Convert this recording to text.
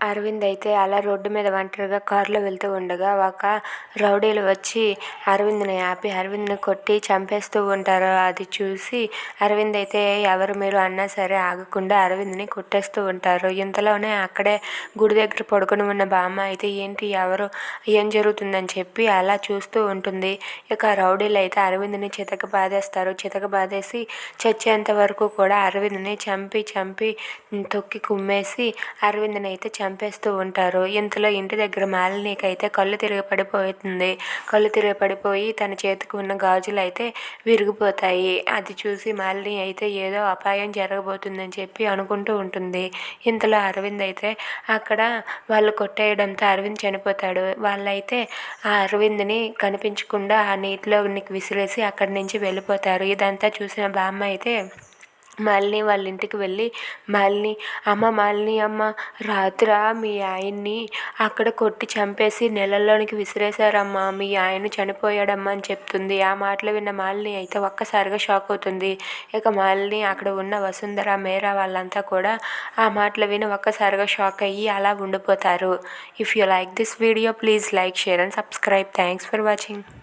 అరవింద్ అయితే అలా రోడ్డు మీద ఒంటరిగా కారులో వెళ్తూ ఉండగా ఒక రౌడీలు వచ్చి అరవింద్ని ఆపి అరవింద్ని కొట్టి చంపేస్తూ ఉంటారు. అది చూసి అరవింద్ అయితే ఎవరు మీరు అన్నా సరే ఆగకుండా అరవింద్ని కొట్టేస్తూ ఉంటారు. ఇంతలోనే అక్కడే గుడి దగ్గర పడుకొని ఉన్న బామ్మ అయితే ఏంటి ఎవరు? ఏం జరుగుతుందని చెప్పి అలా చూస్తూ ఉంటుంది. ఇక రౌడీలు అయితే అరవింద్ని చితక బాధేస్తారు చితక బాధేసి చచ్చేంత వరకు కూడా అరవింద్ని చంపి చంపి తొక్కి కుమ్మేసి అరవింద్ని అయితే చంపి చంపేస్తూ ఉంటారు. ఇంతలో ఇంటి దగ్గర మాలినికి అయితే కళ్ళు తిరిగి పడిపోతుంది. కళ్ళు తిరిగి పడిపోయి తన చేతికి ఉన్న గాజులు అయితే విరిగిపోతాయి. అది చూసి మాలిని అయితే ఏదో అపాయం జరగబోతుందని చెప్పి అనుకుంటూ ఉంటుంది. ఇంతలో అరవింద్ అయితే అక్కడ వాళ్ళు కొట్టేయడంతో అరవింద్ చనిపోతాడు. వాళ్ళైతే ఆ అరవింద్ని కనిపించకుండా ఆ నీటిలో విసిరేసి అక్కడి నుంచి వెళ్ళిపోతారు. ఇదంతా చూసిన బామ్మ అయితే మాలిని వాళ్ళ ఇంటికి వెళ్ళి మాలిని అమ్మ మాలిని అమ్మ రాత్ర మీ ఆయన్ని అక్కడ కొట్టి చంపేసి నెలల్లోనికి విసిరేశారమ్మా మీ ఆయన చనిపోయాడమ్మా అని చెప్తుంది. ఆ మాటలు విన్న మాలిని అయితే ఒక్కసారిగా షాక్ అవుతుంది. ఇక మాలిని అక్కడ ఉన్న వసుంధర మేరా వాళ్ళంతా కూడా ఆ మాటలు విని ఒక్కసారిగా షాక్ అయ్యి అలా ఉండిపోతారు. If you like this video please like share and subscribe thanks for watching